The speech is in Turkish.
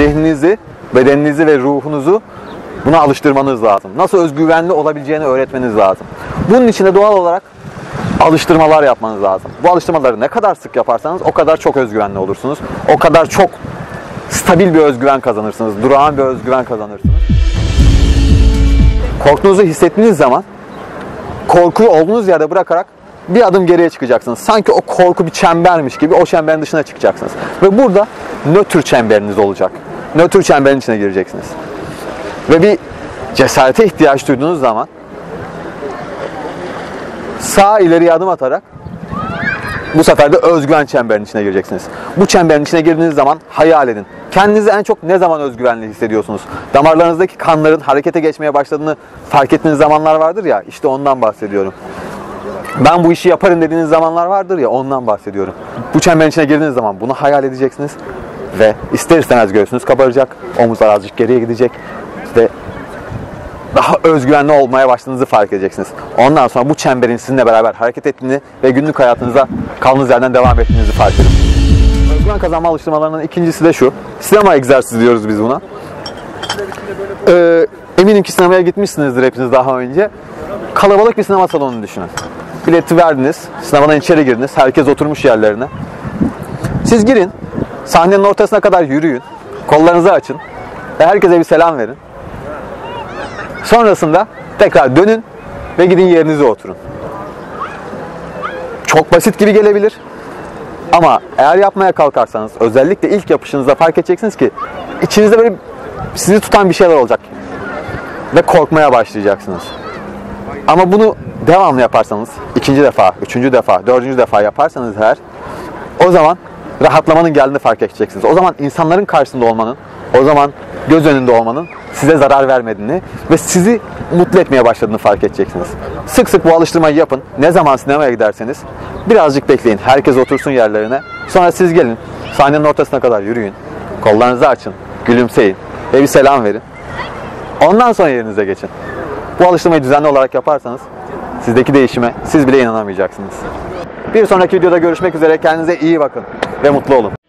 zihninizi, bedeninizi ve ruhunuzu buna alıştırmanız lazım. Nasıl özgüvenli olabileceğini öğretmeniz lazım. Bunun için de doğal olarak alıştırmalar yapmanız lazım. Bu alıştırmaları ne kadar sık yaparsanız o kadar çok özgüvenli olursunuz. O kadar çok stabil bir özgüven kazanırsınız. Durağan bir özgüven kazanırsınız. Korktuğunuzu hissettiğiniz zaman korkuyu olduğunuz yerde bırakarak bir adım geriye çıkacaksınız. Sanki o korku bir çembermiş gibi o çemberin dışına çıkacaksınız. Ve burada nötr çemberiniz olacak. Nötr çemberin içine gireceksiniz. Ve bir cesarete ihtiyaç duyduğunuz zaman sağ ileriye adım atarak bu sefer de özgüven çemberinin içine gireceksiniz. Bu çemberin içine girdiğiniz zaman hayal edin. Kendinizi en çok ne zaman özgüvenli hissediyorsunuz? Damarlarınızdaki kanların harekete geçmeye başladığını fark ettiğiniz zamanlar vardır ya, işte ondan bahsediyorum. Ben bu işi yaparım dediğiniz zamanlar vardır ya, ondan bahsediyorum. Bu çemberin içine girdiğiniz zaman bunu hayal edeceksiniz ve ister istemez göğsünüz kabaracak, omuzlar azıcık geriye gidecek ve daha özgüvenli olmaya başladığınızı fark edeceksiniz. Ondan sonra bu çemberin sizinle beraber hareket ettiğini ve günlük hayatınıza kaldığınız yerden devam ettiğinizi fark edin. Özgüven kazanma alıştırmalarının ikincisi de şu. Sinema egzersizi diyoruz biz buna. Ee, eminim ki sinemaya gitmişsinizdir hepiniz daha önce. Kalabalık bir sinema salonunu düşünün. Bileti verdiniz, sinemadan içeri girdiniz, herkes oturmuş yerlerine. Siz girin, sahnenin ortasına kadar yürüyün, kollarınızı açın ve herkese bir selam verin. Sonrasında tekrar dönün ve gidin yerinize oturun. Çok basit gibi gelebilir. Ama eğer yapmaya kalkarsanız özellikle ilk yapışınızda fark edeceksiniz ki içinizde böyle sizi tutan bir şeyler olacak. Ve korkmaya başlayacaksınız. Ama bunu devamlı yaparsanız, ikinci defa, üçüncü defa, dördüncü defa yaparsanız eğer o zaman rahatlamanın geldiğini fark edeceksiniz. O zaman insanların karşısında olmanın, o zaman göz önünde olmanın size zarar vermediğini ve sizi mutlu etmeye başladığını fark edeceksiniz. Sık sık bu alıştırmayı yapın. Ne zaman sinemaya giderseniz birazcık bekleyin. Herkes otursun yerlerine. Sonra siz gelin. Sahnenin ortasına kadar yürüyün. Kollarınızı açın. Gülümseyin. Ve bir selam verin. Ondan sonra yerinize geçin. Bu alıştırmayı düzenli olarak yaparsanız sizdeki değişime siz bile inanamayacaksınız. Bir sonraki videoda görüşmek üzere. Kendinize iyi bakın ve mutlu olun.